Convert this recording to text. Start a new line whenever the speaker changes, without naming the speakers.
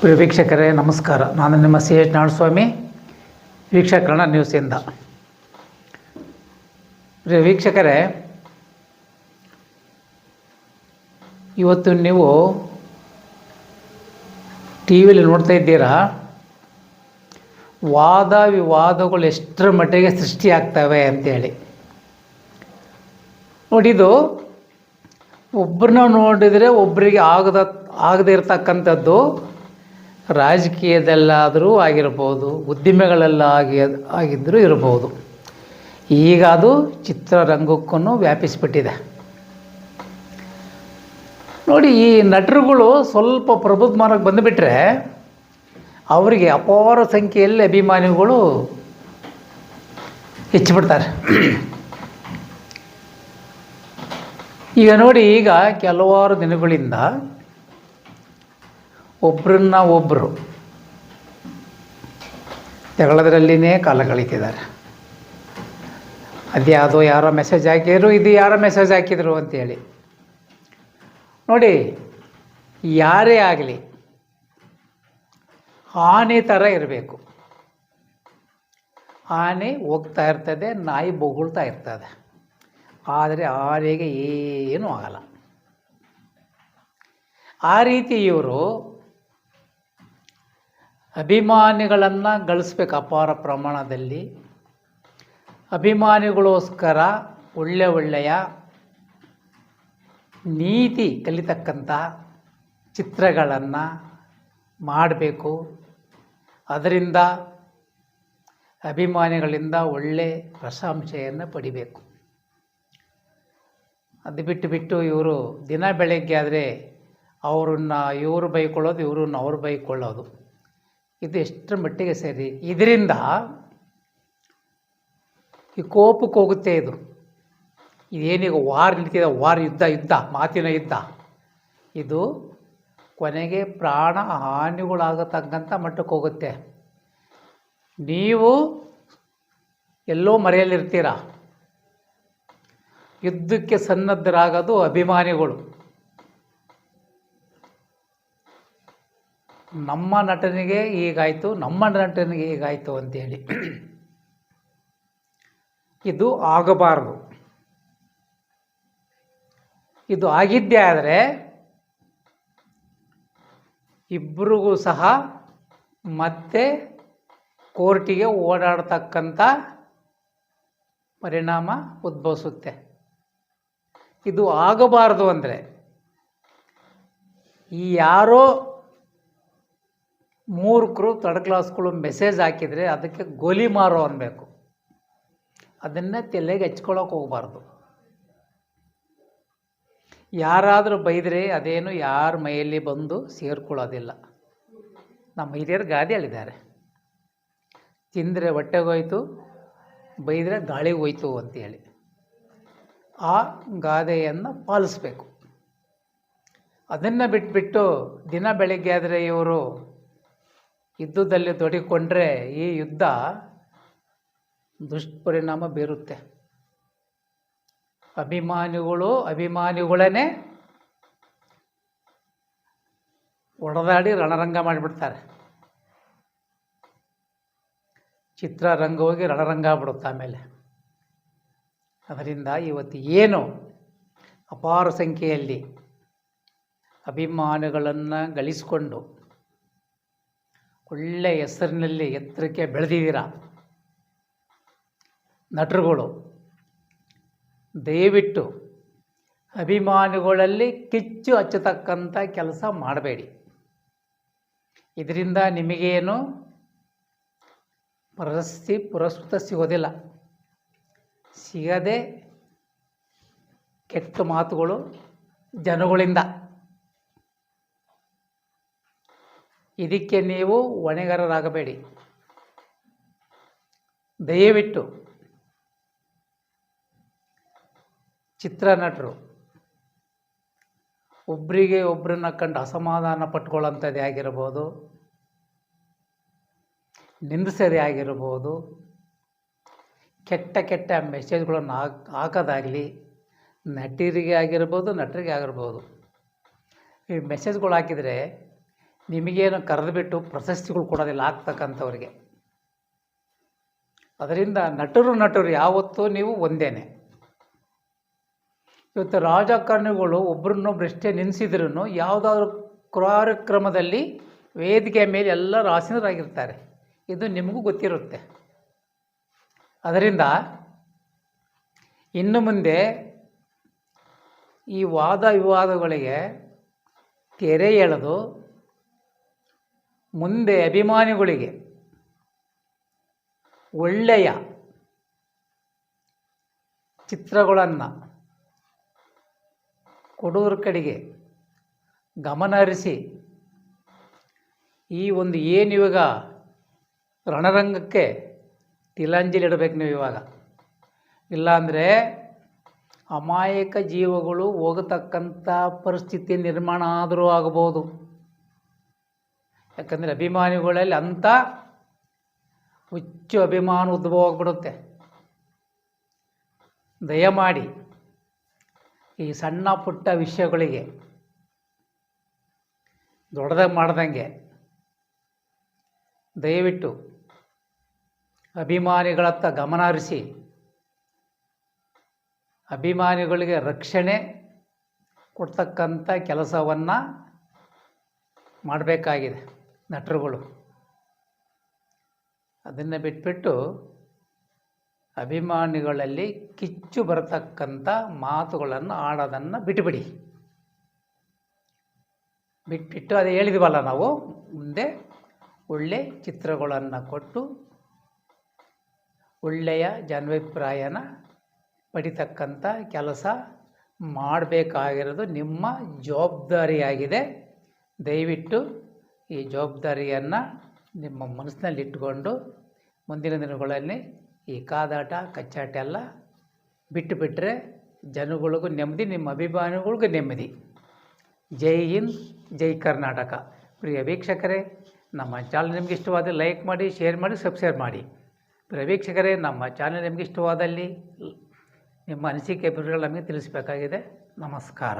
ಪ್ರಿಯ ವೀಕ್ಷಕರೇ, ನಮಸ್ಕಾರ. ನಾನು ನಿಮ್ಮ ಸಿ ಎಚ್ ನಾಡಸ್ವಾಮಿ ವೀಕ್ಷಕರಣ ನ್ಯೂಸಿಂದ ಪ್ರಿಯ ವೀಕ್ಷಕರೇ, ಇವತ್ತು ನೀವು ಟಿ ವಿಲಿ ನೋಡ್ತಾ ಇದ್ದೀರಾ? ವಾದ ವಿವಾದಗಳು ಎಷ್ಟರ ಮಟ್ಟಿಗೆ ಸೃಷ್ಟಿಯಾಗ್ತವೆ ಅಂತೇಳಿ. ನೋಡಿದು ಒಬ್ಬರನ್ನ ನೋಡಿದರೆ ಒಬ್ಬರಿಗೆ ಆಗದ, ಆಗದೇ ಇರತಕ್ಕಂಥದ್ದು ರಾಜಕೀಯದಲ್ಲಾದರೂ ಆಗಿರ್ಬೋದು ಉದ್ದಿಮೆಗಳೆಲ್ಲ ಆಗಿ ಆಗಿದ್ದರೂ ಇರಬಹುದು ಈಗ ಅದು ಚಿತ್ರರಂಗಕ್ಕೂ ವ್ಯಾಪಿಸಿಬಿಟ್ಟಿದೆ. ನೋಡಿ, ಈ ನಟರುಗಳು ಸ್ವಲ್ಪ ಪ್ರಬುದ್ಧಮಾನಕ್ಕೆ ಬಂದುಬಿಟ್ರೆ ಅವರಿಗೆ ಅಪಾರ ಸಂಖ್ಯೆಯಲ್ಲಿ ಅಭಿಮಾನಿಗಳು ಹೆಚ್ಚಿಬಿಡ್ತಾರೆ. ಈಗ ನೋಡಿ, ಈಗ ಕೆಲವಾರು ದಿನಗಳಿಂದ ಒಬ್ಬರನ್ನ ಒಬ್ಬರು ಜಗಳದರಲ್ಲಿನೇ ಕಾಲ ಕಳೀತಿದ್ದಾರೆ ಅದ್ಯಾವುದೋ ಯಾರೋ ಮೆಸೇಜ್ ಹಾಕಿದ್ರು, ಇದು ಯಾರೋ ಮೆಸೇಜ್ ಹಾಕಿದ್ರು ಅಂತೇಳಿ. ನೋಡಿ, ಯಾರೇ ಆಗಲಿ, ಆನೆ ಥರ ಇರಬೇಕು. ಆನೆ ಹೋಗ್ತಾ ಇರ್ತದೆ, ನಾಯಿ ಬೊಗಳ್ತಾ ಇರ್ತದೆ. ಆದರೆ ಆನೆಗೆ ಏನೂ ಆಗಲ್ಲ. ಆ ರೀತಿ ಇವರು ಅಭಿಮಾನಿಗಳನ್ನು ಗಳಿಸ್ಬೇಕು ಅಪಾರ ಪ್ರಮಾಣದಲ್ಲಿ. ಅಭಿಮಾನಿಗಳೋಸ್ಕರ ಒಳ್ಳೆ ಒಳ್ಳೆಯ ನೀತಿ ಕಲಿತಕ್ಕಂಥ ಚಿತ್ರಗಳನ್ನು ಮಾಡಬೇಕು. ಅದರಿಂದ ಅಭಿಮಾನಿಗಳಿಂದ ಒಳ್ಳೆ ಪ್ರಶಂಸೆಯನ್ನು ಪಡಿಬೇಕು. ಅದು ಬಿಟ್ಟು ಬಿಟ್ಟು ಇವರು ದಿನ ಬೆಳಗ್ಗೆ ಆದರೆ ಅವ್ರನ್ನ ಇವರು ಬೈಕೊಳ್ಳೋದು, ಇವ್ರನ್ನ ಅವ್ರು ಬೈಕೊಳ್ಳೋದು. ಇದು ಎಷ್ಟರ ಮಟ್ಟಿಗೆ ಸರಿ? ಇದರಿಂದ ಈ ಕೋಪಕ್ಕೆ ಹೋಗುತ್ತೆ ಇದು. ಇದೇನೀಗ ವಾರ್ ನಡೀತಿದೆ, ವಾರ್ ಯುದ್ಧ ಯುದ್ಧ, ಮಾತಿನ ಯುದ್ಧ. ಇದು ಕೊನೆಗೆ ಪ್ರಾಣ ಹಾನಿಗಳಾಗತಕ್ಕಂಥ ಮಟ್ಟಕ್ಕೆ ಹೋಗುತ್ತೆ. ನೀವು ಎಲ್ಲೋ ಮರೆಯಲ್ಲಿರ್ತೀರ? ಯುದ್ಧಕ್ಕೆ ಸನ್ನದ್ಧರಾಗೋದು ಅಭಿಮಾನಿಗಳು. ನಮ್ಮ ನಟನಿಗೆ ಹೀಗಾಯಿತು, ನಮ್ಮ ನಟನಿಗೆ ಹೀಗಾಯಿತು ಅಂತೇಳಿ. ಇದು ಆಗಬಾರದು. ಇದು ಆಗಿದ್ದೇ ಆದರೆ ಇಬ್ಬರಿಗೂ ಸಹ ಮತ್ತೆ ಕೋರ್ಟಿಗೆ ಓಡಾಡ್ತಕ್ಕಂಥ ಪರಿಣಾಮ ಉದ್ಭವಿಸುತ್ತೆ. ಇದು ಆಗಬಾರದು ಅಂದರೆ ಈ ಯಾರೋ ಮೂರ್ಖರು ತರ್ಡ್ ಕ್ಲಾಸ್ಗಳು ಮೆಸೇಜ್ ಹಾಕಿದರೆ ಅದಕ್ಕೆ ಗೋಲಿ ಮಾರೋ ಅನ್ನಬೇಕು ಅದನ್ನೇ ತಲೆಗೆ ಹಚ್ಕೊಳ್ಳೋಕೆ ಹೋಗಬಾರ್ದು. ಯಾರಾದರೂ ಬೈದರೆ ಅದೇನು ಯಾರ ಮೈಯಲ್ಲಿ ಬಂದು ಸೇರ್ಕೊಳ್ಳೋದಿಲ್ಲ. ನಮ್ಮ ಹಿರಿಯರು ಗಾದೆ ಹೇಳಿದ್ದಾರೆ. ತಿಂದರೆ ಹೊಟ್ಟೆಗೆ ಹೋಯ್ತು, ಬೈದರೆ ಗಾಳಿಗೆ ಹೋಯ್ತು ಅಂತೇಳಿ. ಆ ಗಾದೆಯನ್ನು ಪಾಲಿಸ್ಬೇಕು. ಅದನ್ನು ಬಿಟ್ಬಿಟ್ಟು ದಿನ ಬೆಳಗ್ಗೆ ಆದರೆ ಇವರು ಯುದ್ಧದಲ್ಲಿ ತೊಡಗಿಕೊಂಡ್ರೆ ಈ ಯುದ್ಧ ದುಷ್ಪರಿಣಾಮ ಬೀರುತ್ತೆ. ಅಭಿಮಾನಿಗಳು ಅಭಿಮಾನಿಗಳೇ ಒಡೆದಾಡಿ ರಣರಂಗ ಮಾಡಿಬಿಡ್ತಾರೆ. ಚಿತ್ರರಂಗ ಹೋಗಿ ರಣರಂಗ ಆಗ್ಬಿಡುತ್ತೆ ಆಮೇಲೆ. ಅದರಿಂದ ಇವತ್ತು ಏನು ಅಪಾರ ಸಂಖ್ಯೆಯಲ್ಲಿ ಅಭಿಮಾನಿಗಳನ್ನು ಗಳಿಸಿಕೊಂಡು ಒಳ್ಳೆಯ ಹೆಸರಿನಲ್ಲಿ ಎತ್ತರಕ್ಕೆ ಬೆಳೆದಿದ್ದೀರ? ನಟರುಗಳು, ದಯವಿಟ್ಟು ಅಭಿಮಾನಿಗಳಲ್ಲಿ ಕಿಚ್ಚು ಹಚ್ಚತಕ್ಕಂಥ ಕೆಲಸ ಮಾಡಬೇಡಿ. ಇದರಿಂದ ನಿಮಗೇನು ಪ್ರಶಸ್ತಿ ಪುರಸ್ಕೃತ ಸಿಗೋದಿಲ್ಲ. ಸಿಗದೆ ಕೆಟ್ಟ ಮಾತುಗಳು ಜನಗಳಿಂದ. ಇದಕ್ಕೆ ನೀವು ಹೊಣೆಗಾರರಾಗಬೇಡಿ. ದಯವಿಟ್ಟು ಚಿತ್ರನಟರು ಒಬ್ಬರಿಗೆ ಒಬ್ಬರನ್ನ ಕಂಡು ಅಸಮಾಧಾನ ಪಟ್ಕೊಳ್ಳೋಂಥದ್ದೇ ಆಗಿರ್ಬೋದು ನಿಂದಿಸೋದೇ ಆಗಿರ್ಬೋದು, ಕೆಟ್ಟ ಕೆಟ್ಟ ಮೆಸೇಜ್ಗಳನ್ನು ಹಾಕ್, ಹಾಕೋದಾಗಲಿ ನಟರಿಗೆ ಆಗಿರ್ಬೋದು ನಟರಿಗೆ ಆಗಿರ್ಬೋದು, ಈ ಮೆಸೇಜ್ಗಳು ಹಾಕಿದರೆ ನಿಮಗೇನು ಕರೆದುಬಿಟ್ಟು ಪ್ರಶಸ್ತಿಗಳು ಕೊಡೋದಿಲ್ಲ, ಆಗ್ತಕ್ಕಂಥವ್ರಿಗೆ. ಅದರಿಂದ ನಟರು ನಟರು ಯಾವತ್ತೂ ನೀವು ಒಂದೇನೆ. ಇವತ್ತು ರಾಜಕಾರಣಿಗಳು ಒಬ್ರನ್ನೊಬ್ರಷ್ಟೇ ನಿಲ್ಲಿಸಿದ್ರು ಯಾವುದಾದ್ರೂ ಕಾರ್ಯಕ್ರಮದಲ್ಲಿ ವೇದಿಕೆ ಮೇಲೆ ಎಲ್ಲ ರಾಸಿನರಾಗಿರ್ತಾರೆ. ಇದು ನಿಮಗೂ ಗೊತ್ತಿರುತ್ತೆ. ಅದರಿಂದ ಇನ್ನು ಮುಂದೆ ಈ ವಾದ ವಿವಾದಗಳಿಗೆ ತೆರೆ ಎಳೆದು ಮುಂದೆ ಅಭಿಮಾನಿಗಳಿಗೆ ಒಳ್ಳೆಯ ಚಿತ್ರಗಳನ್ನು ಕೊಡೋರ ಕಡೆಗೆ ಗಮನ ಹರಿಸಿ ಈ ಒಂದು ಏನು ಇವಾಗ ರಣರಂಗಕ್ಕೆ ತಿಲಾಂಜಲಿ ಇಡಬೇಕು ನೀವು ಇವಾಗ. ಇಲ್ಲಾಂದರೆ ಅಮಾಯಕ ಜೀವಗಳು ಹೋಗತಕ್ಕಂಥ ಪರಿಸ್ಥಿತಿ ನಿರ್ಮಾಣ ಆದರೂ ಆಗಬಹುದು ಯಾಕಂದರೆ ಅಭಿಮಾನಿಗಳಲ್ಲಿ ಅಂಥ ಹುಚ್ಚು ಅಭಿಮಾನ ಉದ್ಭವ ಆಗಿಬಿಡುತ್ತೆ. ದಯಮಾಡಿ ಈ ಸಣ್ಣ ಪುಟ್ಟ ವಿಷಯಗಳಿಗೆ ದೊಡ್ಡದಾಗಿ ಮಾಡ್ದಂಗೆ ದಯವಿಟ್ಟು ಅಭಿಮಾನಿಗಳತ್ತ ಗಮನ ಹರಿಸಿ, ಅಭಿಮಾನಿಗಳಿಗೆ ರಕ್ಷಣೆ ಕೊಡ್ತಕ್ಕಂಥ ಕೆಲಸವನ್ನು ಮಾಡಬೇಕಾಗಿದೆ. ನಟರುಗಳು. ಅದನ್ನು ಬಿಟ್ಬಿಟ್ಟು ಅಭಿಮಾನಿಗಳಲ್ಲಿ ಕಿಚ್ಚು ಬರತಕ್ಕಂಥ ಮಾತುಗಳನ್ನು ಆಡೋದನ್ನು ಬಿಟ್ಟುಬಿಡಿ ಬಿಟ್ಬಿಟ್ಟು ಅದು ಹೇಳಿದ್ವಲ್ಲ ನಾವು, ಮುಂದೆ ಒಳ್ಳೆ ಚಿತ್ರಗಳನ್ನು ಕೊಟ್ಟು ಒಳ್ಳೆಯ ಜನಾಭಿಪ್ರಾಯನ ಪಡಿತಕ್ಕಂಥ ಕೆಲಸ ಮಾಡಬೇಕಾಗಿರೋದು ನಿಮ್ಮ ಜವಾಬ್ದಾರಿಯಾಗಿದೆ. ದಯವಿಟ್ಟು ಈ ಜವಾಬ್ದಾರಿಯನ್ನು ನಿಮ್ಮ ಮನಸ್ಸಿನಲ್ಲಿ ಇಟ್ಟುಕೊಂಡು ಮುಂದಿನ ದಿನಗಳಲ್ಲಿ ಈ ಕಾದಾಟ, ಕಚ್ಚಾಟ ಎಲ್ಲ ಬಿಟ್ಟುಬಿಟ್ರೆ ಜನಗಳಿಗೂ ನೆಮ್ಮದಿ, ನಿಮ್ಮ ಅಭಿಮಾನಿಗಳಿಗೂ ನೆಮ್ಮದಿ. ಜೈ ಹಿಂದ್, ಜೈ ಕರ್ನಾಟಕ. ಪ್ರಿಯ ವೀಕ್ಷಕರೇ, ನಮ್ಮ ಚಾನಲ್ ನಿಮ್ಗೆ ಇಷ್ಟವಾದ ಲೈಕ್ ಮಾಡಿ ಶೇರ್ ಮಾಡಿ ಸಬ್ಸ್ಕ್ರೈಬ್ ಮಾಡಿ. ಪ್ರಿಯ ವೀಕ್ಷಕರೇ, ನಮ್ಮ ಚಾನಲ್ ನಿಮ್ಗೆ ಇಷ್ಟವಾದಲ್ಲಿ ನಿಮ್ಮ ಅನಿಸಿಕೆ, ಅಭಿಪ್ರಾಯಗಳು ನಮಗೆ ತಿಳಿಸಬೇಕಾಗಿದೆ. ನಮಸ್ಕಾರ.